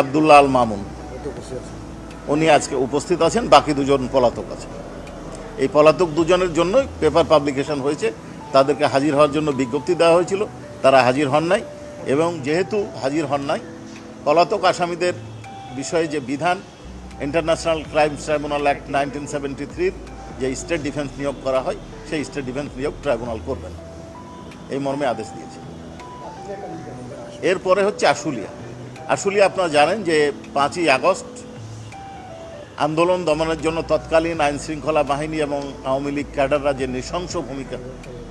আবদুল্লাহ আল মামুন। উনি আজকে উপস্থিত আছেন, বাকি দুজন পলাতক আছেন। এই পলাতক দুজনের জন্য পেপার পাবলিকেশন হয়েছে। তাদেরকে হাজির হওয়ার জন্য বিজ্ঞপ্তি দেওয়া হয়েছিল, তারা হাজির হন নাই। এবং যেহেতু হাজির হন নাই, পলাতক আসামিদের বিষয়ে যে বিধান, international crime tribunal act nineteen seventy থ্রির যে স্টেট ডিফেন্স নিয়োগ করা হয়, সেই স্টেট ডিফেন্স নিয়োগ ট্রাইব্যুনাল করবেন। এই মর্মে আদেশ দিয়েছে। এরপরে হচ্ছে আশুলিয়া। আশুলিয়া আপনারা জানেন যে পাঁচই আগস্ট আন্দোলন দমনের জন্য তৎকালীন আইন শৃঙ্খলা বাহিনী এবং আওয়ামী লীগ ক্যাডাররা যে নৃশংস ভূমিকা,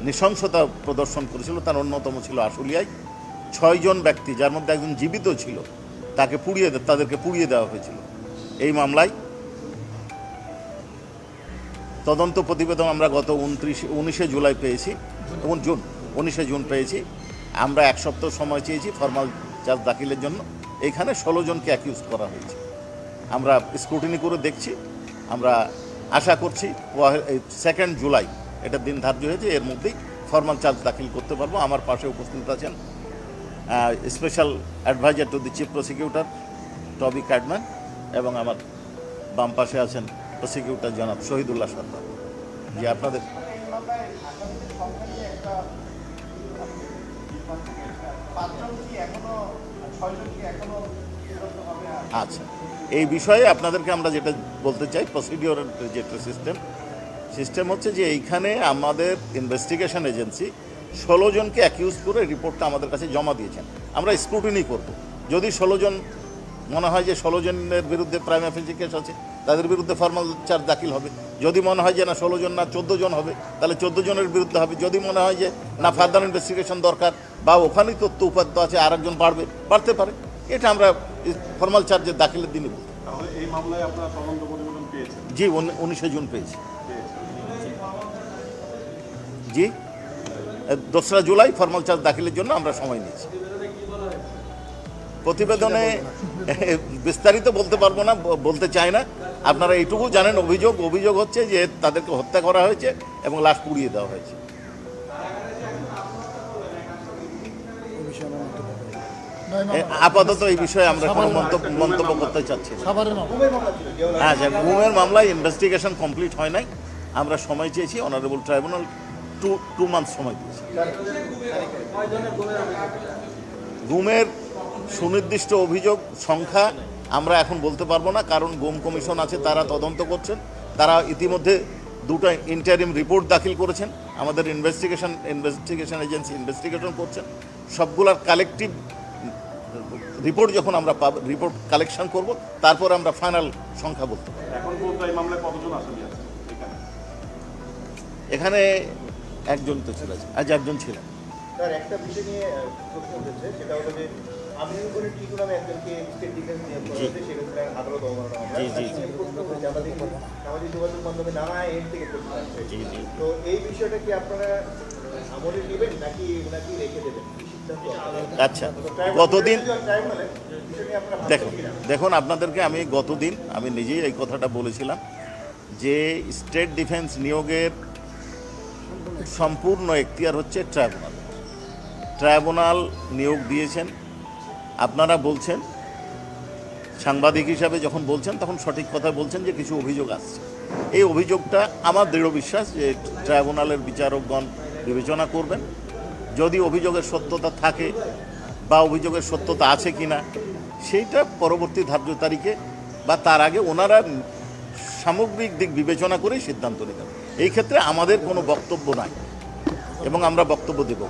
নৃশংসতা প্রদর্শন করেছিল তার অন্যতম ছিল আশুলিয়ায়। ছয়জন ব্যক্তি যার মধ্যে একজন জীবিত ছিল, তাকে পুড়িয়ে তাদেরকে পুড়িয়ে দেওয়া হয়েছিল। এই মামলায় তদন্ত প্রতিবেদন আমরা গত উনত্রিশে, উনিশে জুলাই পেয়েছি এবং জুন, উনিশে জুন পেয়েছি। আমরা এক সপ্তাহ সময় চেয়েছি ফর্মাল চার্জ দাখিলের জন্য। এইখানে ষোলো জনকে অ্যাকিউজ করা হয়েছে। আমরা স্ক্রুটিনি করে দেখছি। আমরা আশা করছি সেকেন্ড জুলাই এটা দিন ধার্য হয়েছে, এর মধ্যেই ফর্মাল চার্জ দাখিল করতে পারব। আমার পাশে উপস্থিত আছেন special adviser to the chief prosecutor Toby Cadman এবং আমার বাম পাশে আছেন প্রসিকিউটর জনাব শহীদুল্লাহ সর্দার জি, আপনাদের। আচ্ছা। এই বিষয়ে আপনাদেরকে আমরা যেটা বলতে চাই প্রসিডিওর যেটা সিস্টেম সিস্টেম হচ্ছে যে এইখানে আমাদের ইনভেস্টিগেশন এজেন্সি ষোলো জনকে অ্যাকিউজ করে রিপোর্টটা আমাদের কাছে জমা দিয়েছেন। আমরা স্ক্রুটিনি করব। যদি ষোলো জন, মনে হয় যে ষোলো জনের বিরুদ্ধে প্রাইম অ্যাফেন্সি কেস আছে তাদের বিরুদ্ধে ফর্মাল চার্জ দাখিল হবে। যদি মনে হয় যে না ষোলো জন না চোদ্দ জন হবে তাহলে চোদ্দ জনের বিরুদ্ধে হবে। যদি মনে হয় যে না ফার্দার ইনভেস্টিগেশন দরকার বা ওখানেই তথ্য উপাত্ত আছে আর একজন বাড়বে বাড়তে পারে। এটা আমরা ফর্মাল চার্জের দাখিলের দিনই বলব তাহলে এই মামলায় আপনারা তদন্ত প্রতিবেদন পেয়েছেন? জি উন- উনিশে জুন পেয়েছি। জি? দোসরা জুলাই ফর্মাল চার্জ দাখিলের জন্য আমরা সময় নিয়েছি। প্রতিবেদনে বিস্তারিত বলতে পারব না বলতে চাই না। আপনারা এইটুকু জানেন অভিযোগ অভিযোগ হচ্ছে যে তাদেরকে হত্যা করা হয়েছে এবং লাশ পুড়িয়ে দেওয়া হয়েছে। আপাতত এই বিষয়ে আমরা কোনো মন্তব্য মন্তব্য করতে চাচ্ছি হ্যাঁ আচ্ছা ঘুমের মামলায় ইনভেস্টিগেশন কমপ্লিট হয় নাই। আমরা সময় চেয়েছি honourable tribunal to two month সময় দিয়েছি। গুমের সুনির্দিষ্ট অভিযোগ সংখ্যা আমরা এখন বলতে পারব না কারণ গোম কমিশন আছে তারা তদন্ত করছেন। তারা ইতিমধ্যে দুটো ইন্টারিম রিপোর্ট দাখিল করেছেন। আমাদের ইনভেস্টিগেশন ইনভেস্টিগেশন এজেন্সি ইনভেস্টিগেশন করছেন। সবগুলার কালেকটিভ রিপোর্ট যখন আমরা পাব রিপোর্ট কালেকশন করব তারপর আমরা ফাইনাল সংখ্যা বলতে পারব। এখন পর্যন্ত এই মামলায় কতজন আসামি আছে এখানে? এখানে একজন তো ছিল। আজ একজন ছিলেন একটা বিষয় নিয়ে সেটা হলো যে আমিনুল করিম টিকু নামে একজনকে স্টেট ডিফেন্স নিয়োগ করা হয়েছে সেক্ষেত্রে আদালত অবমাননা জি, জি, তার জি। প্রশ্ন উঠেছে, আমরা দেখি সামাজিক যোগাযোগ মাধ্যমে নানা এন্ড থেকে প্রশ্ন আসছে জি, জি। তো এই বিষয়টা কি আপনারা আমলে নেবেন নাকি ওনাকে রেখে দেবেন কি সিদ্ধান্ত আপনাদের? আচ্ছা গতদিন দেখুন দেখুন আপনাদেরকে আমি গতদিন আমি নিজেই এই কথাটা বলেছিলাম যে স্টেট ডিফেন্স নিয়োগের সম্পূর্ণ এখতিয়ার হচ্ছে ট্রাইব্যুনাল ট্রাইব্যুনাল নিয়োগ দিয়েছেন আপনারা বলছেন, সাংবাদিক হিসাবে যখন বলছেন, তখন সঠিক কথা বলছেন যে কিছু অভিযোগ আসছে। এই অভিযোগটা আমার দৃঢ় বিশ্বাস যে ট্রাইব্যুনালের বিচারকগণ বিবেচনা করবেন। যদি অভিযোগের সত্যতা থাকে বা অভিযোগের সত্যতা আছে কি না সেইটা পরবর্তী ধার্য তারিখে বা তার আগে ওনারা সামগ্রিক দিক বিবেচনা করেই সিদ্ধান্ত নেবেন। এই ক্ষেত্রে আমাদের কোনো বক্তব্য নাই এবং আমরা বক্তব্য দেব